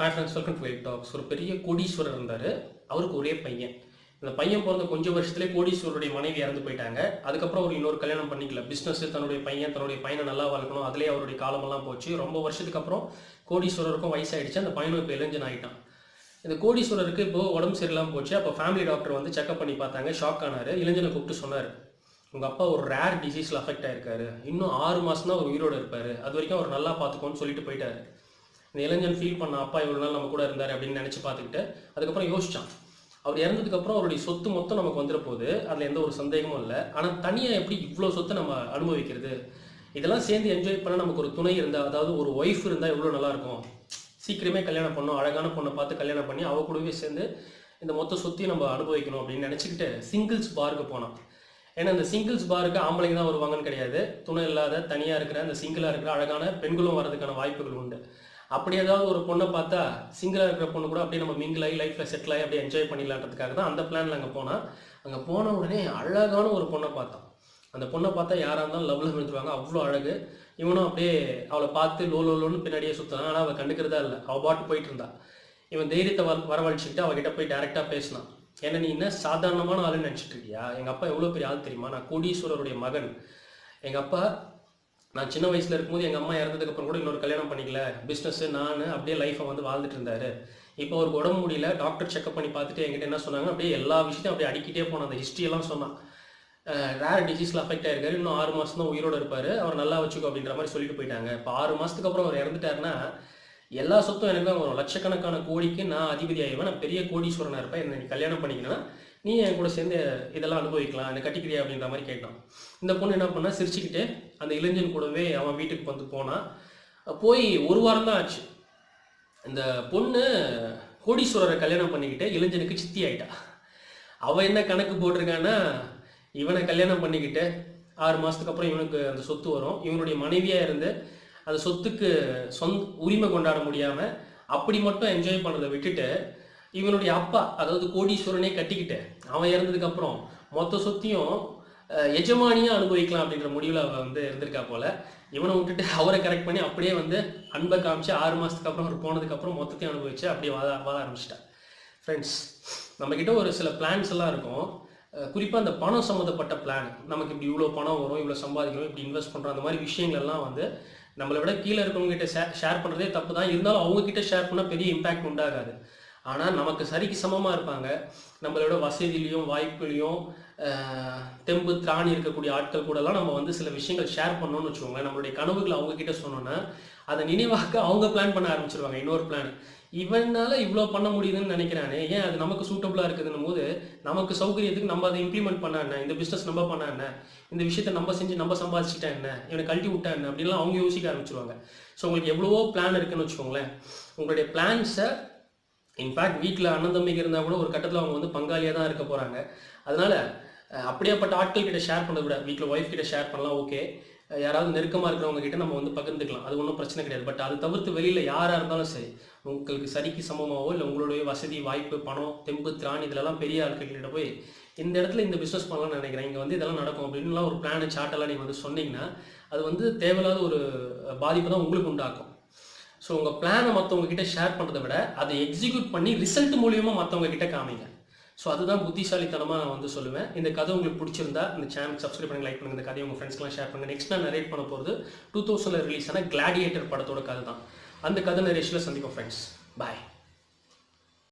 Hi friends welcome to wait talks ஒரு பெரிய கோடீஸ்வரர் இருந்தார். அவருக்கு ஒரே பையன். இந்த பையன் பிறந்த கொஞ்சம் வருஷத்துலேயே கோடீஸ்வரருடைய மனைவி இறந்து போயிட்டாங்க. அதுக்கப்புறம் அவர் இன்னொரு கல்யாணம் பண்ணிக்கல. பிஸ்னஸ் தன்னுடைய பையன் தன்னுடைய பையனை நல்லா வளர்க்கணும். அதுலேயே அவருடைய காலமெல்லாம் போச்சு. ரொம்ப வருஷத்துக்கு அப்புறம் கோடீஸ்வரருக்கும் வயசாயிடுச்சு. அந்த பையனும் இப்போ இளைஞன் ஆகிட்டான் இந்த கோடீஸ்வரருக்கு இப்போ உடம்பு சரியில்லாமல் போச்சு. அப்போ ஃபேமிலி டாக்டர் வந்து செக்அப் பண்ணி பார்த்தாங்க. ஷாக் ஆனார். இளைஞனை கூப்பிட்டு சொன்னார் உங்கள் அப்பா ஒரு ரேர் டிசீஸில் அஃபெக்ட் ஆயிருக்காரு. இன்னும் ஆறு மாதம் தான் அவர் உயிரோடு இருப்பார். அது வரைக்கும் அவர் நல்லா பார்த்துக்கோன்னு சொல்லிட்டு போயிட்டாரு. இந்த இளைஞன் ஃபீல் பண்ண அப்பா இவ்வளோ நாள் நம்ம கூட இருந்தார் அப்படின்னு நினச்சி பார்த்துக்கிட்டு அதுக்கப்புறம் யோசிச்சான். அவர் இறந்ததுக்கப்புறம் அவருடைய சொத்து மொத்தம் நமக்கு வந்துட போகுது அதில் எந்த ஒரு சந்தேகமும் இல்லை. ஆனால் தனியாக எப்படி இவ்வளோ சொத்தை நம்ம அனுபவிக்கிறது? இதெல்லாம் சேர்ந்து என்ஜாய் பண்ண நமக்கு ஒரு துணை இருந்தால் அதாவது ஒரு ஒய்ஃப் இருந்தால் எவ்வளோ நல்லா இருக்கும்? சீக்கிரமே கல்யாணம் பண்ணோம் அழகான பொண்ணை பார்த்து கல்யாணம் பண்ணி அவ கூடவே சேர்ந்து இந்த மொத்த சொத்தையும் நம்ம அனுபவிக்கணும் அப்படின்னு நினச்சிக்கிட்டு சிங்கிள்ஸ் பாருக்கு போனான். ஏன்னா இந்த சிங்கிள்ஸ் பாருக்கு ஆம்பளைங்க தான் வருவாங்கன்னு கிடையாது. துணை இல்லாத தனியாக இருக்கிற அந்த சிங்கிளாக இருக்கிற அழகான பெண்களும் வர்றதுக்கான வாய்ப்புகள் உண்டு. அப்படி ஏதாவது ஒரு பொண்ணை பார்த்தா சிங்கிளாக இருக்கிற பொண்ணு கூட அப்படியே நம்ம மிங்கிள் ஆகி லைஃப்பில் செட்டில் ஆகி அப்படியே என்ஜாய் பண்ணிடலான்றதுக்காக தான் அந்த பிளானில் அங்கே போனால் அங்கே போன உடனே அழகான ஒரு பொண்ணை பார்த்தான் அந்த பொண்ணை பார்த்தா யாராக இருந்தாலும் லவ்வில் விழுந்துருவாங்க அவ்வளோ அழகு. இவனும் அப்படியே அவளை பார்த்து லோ லோ லோன்னு பின்னாடியே சுற்றினான் ஆனால் அவள் கண்டுக்கிறதா இல்லை. அவள் பாட்டு போயிட்டு இருந்தா. இவன் தைரியத்தை வர வரவழைச்சிக்கிட்டு அவகிட்ட போய் டேரெக்டாக பேசினான். ஏன்னா நீ என்ன சாதாரணமான ஆளுன்னு நினச்சிட்டு இருக்கியா? எங்கள் அப்பா எவ்வளோ பெரிய ஆள் தெரியுமா? நான் கோடீஸ்வரருடைய மகன். எங்கள் அப்பா நான் சின்ன வயசில் இருக்கும்போது எங்கள் அம்மா இறந்ததுக்கப்புறம் கூட இன்னொரு கல்யாணம் பண்ணிக்கல. பிஸ்னஸ்ஸு நான் அப்படியே லைஃப்பை வந்து வாழ்ந்துட்டு இருந்தாரு. இப்போ ஒரு உடம்பு முடியல டாக்டர் செக்அப் பண்ணி பார்த்துட்டு என்கிட்ட என்ன சொன்னாங்க அப்படியே எல்லா விஷயத்தையும் அப்படியே அடிக்கிட்டே போன அந்த ஹிஸ்ட்ரியெல்லாம் எல்லாம் சொன்னான். ரேர் டிசீஸில் அஃபெக்ட் ஆயிருக்காரு. இன்னும் ஆறு மாதம் தான் உயிரோடு இருப்பார். அவர் நல்லா வச்சுக்கோ அப்படின்ற மாதிரி சொல்லிட்டு போயிட்டாங்க. இப்போ ஆறு மாதத்துக்கு அப்புறம் அவர் இறந்துட்டாருன்னா எல்லா சொத்தும் எனக்கு தான் வரும். லட்சக்கணக்கான கோடிக்கு நான் அதிபதி ஆயிடுவேன் நான் பெரிய கோடீஸ்வரனாக இருப்பேன். என்னை கல்யாணம் பண்ணிக்கணும்னா நீ என் கூட சேர்ந்து இதெல்லாம் அனுபவிக்கலாம் என்னை கட்டிக்கிறியா அப்படின்ற மாதிரி கேட்டான். இந்த பொண்ணு என்ன பண்ணா சிரிச்சுக்கிட்டு அந்த இளைஞன் கூடவே அவன் வீட்டுக்கு வந்து போனான் போய் ஒரு வாரம் தான் ஆச்சு. இந்த பொண்ணு கோடீஸ்வரரை கல்யாணம் பண்ணிக்கிட்டு இளைஞனுக்கு சித்தி ஆயிட்டா. அவன் என்ன கணக்கு போட்டிருக்கான்னா இவனை கல்யாணம் பண்ணிக்கிட்டு ஆறு மாதத்துக்கு அப்புறம் இவனுக்கு அந்த சொத்து வரும். இவனுடைய மனைவியாக இருந்து அந்த சொத்துக்கு சொந்த உரிமை கொண்டாட முடியாமல் அப்படி மட்டும் என்ஜாய் பண்ணுறதை விட்டுட்டு இவனுடைய அப்பா அதாவது கோடீஸ்வரனே கட்டிக்கிட்ட. அவன் இறந்ததுக்கு அப்புறம் மொத்த சொத்தையும் எஜமானியா அனுபவிக்கலாம் அப்படின்ற முடிவில் அவள் வந்து இருந்திருக்கா போல. இவனை விட்டுட்டு அவரை கரெக்ட் பண்ணி அப்படியே வந்து அன்பை காமிச்சு ஆறு மாதத்துக்கு அப்புறம் அவர் போனதுக்கப்புறம் மொத்தத்தையும் அனுபவிச்சு அப்படியே வாழ வாழ ஆரம்பிச்சிட்டா. ஃப்ரெண்ட்ஸ் நம்மக்கிட்ட ஒரு சில பிளான்ஸ் எல்லாம் இருக்கும். குறிப்பாக அந்த பணம் சம்மந்தப்பட்ட பிளான் நமக்கு இப்படி இவ்வளோ பணம் வரும் இவ்வளோ சம்பாதிக்கணும் இப்படி இன்வெஸ்ட் பண்ணுறோம் அந்த மாதிரி விஷயங்கள் எல்லாம் வந்து நம்மளை விட கீழே இருக்கவங்க கிட்ட ஷேர் ஷேர் பண்ணுறதே தப்பு தான். இருந்தாலும் அவங்க கிட்ட ஷேர் பண்ணால் பெரிய இம்பாக்ட் உண்டாகாது. ஆனால் நமக்கு சரிக்கு சமமாக இருப்பாங்க. நம்மளோட வசதியிலையும் வாய்ப்புலையும் தெம்பு திராணி இருக்கக்கூடிய ஆட்கள் கூடலாம் நம்ம வந்து சில விஷயங்கள் ஷேர் பண்ணோம்னு வச்சுக்கோங்களேன். நம்மளுடைய கனவுகளை அவங்க கிட்ட சொன்னோன்னா அதை நினைவாக்க அவங்க பிளான் பண்ண ஆரம்பிச்சிருவாங்க. இன்னொரு பிளான் இவனால இவ்வளோ பண்ண முடியுதுன்னு நினைக்கிறானே ஏன் அது நமக்கு சூட்டபுளாக இருக்குதுன்னு போது நமக்கு சௌகரியத்துக்கு நம்ம அதை இம்ப்ளிமெண்ட் பண்ண என்ன? இந்த பிஸ்னஸ் நம்ம பண்ண என்ன? இந்த விஷயத்தை நம்ம செஞ்சு நம்ம சம்பாதிச்சிட்டா என்ன? இவனை கழட்டி விட்டா என்ன? அப்படின்லாம் அவங்க யோசிக்க ஆரம்பிச்சிருவாங்க. ஸோ உங்களுக்கு எவ்வளவோ பிளான் இருக்குன்னு வச்சுக்கோங்களேன். உங்களுடைய பிளான்ஸை இன்ஃபேக்ட் வீட்டில் அண்ணன் தம்பிக்கு இருந்தால் கூட ஒரு கட்டத்தில் அவங்க வந்து பங்காளியாக தான் இருக்க போகிறாங்க அதனால அப்படியேப்பட்ட ஆட்கள் கிட்ட ஷேர் பண்ணதை விட வீட்டில் ஒய்ஃப் கிட்ட ஷேர் பண்ணலாம் ஓகே யாராவது நெருக்கமாக இருக்கிறவங்க கிட்ட நம்ம வந்து பகிர்ந்துக்கலாம். அது ஒன்றும் பிரச்சனை கிடையாது. பட் அது தவிர்த்து வெளியில் யாராக இருந்தாலும் சரி உங்களுக்கு சரிக்கு சமமாகவோ இல்லை உங்களுடைய வசதி வாய்ப்பு பணம் தெம்பு திராணி இதெல்லாம் பெரிய ஆட்கள் கிட்ட போய் இந்த இடத்துல இந்த பிஸ்னஸ் பண்ணலாம்னு நினைக்கிறேன். இங்கே வந்து இதெல்லாம் நடக்கும். அப்படின்லாம் ஒரு பிளான் சார்ட்டெல்லாம் நீங்கள் வந்து சொன்னீங்கன்னா அது வந்து தேவையில்லாத ஒரு பாதிப்பு தான் உங்களுக்கு உண்டாக்கும். ஸோ உங்கள் பிளானை மற்றவங்க கிட்ட ஷேர் பண்ணுறதை விட அதை எக்ஸிக்யூட் பண்ணி ரிசல்ட் மூலியமாக மற்றவங்க கிட்ட காமிங்க. ஸோ அதுதான் புத்திசாலித்தனமாக நான் வந்து சொல்லுவேன். இந்த கதை உங்களுக்கு பிடிச்சிருந்தா இந்த சேனல் சப்ஸ்கிரைப் பண்ணி லைக் பண்ணுங்க. இந்த கதையை உங்கள் ஃப்ரெண்ட்ஸ்லாம் ஷேர் பண்ணுங்க. நெக்ஸ்ட் நான் நரேட் பண்ண போகிறது டூ தௌசண்டில் ரிலீஸ் ஆன கிளாடியேட்டர் படத்தோட கதை தான் அந்த கதை நரேஷில் சந்திக்கும் ஃப்ரெண்ட்ஸ் பாய்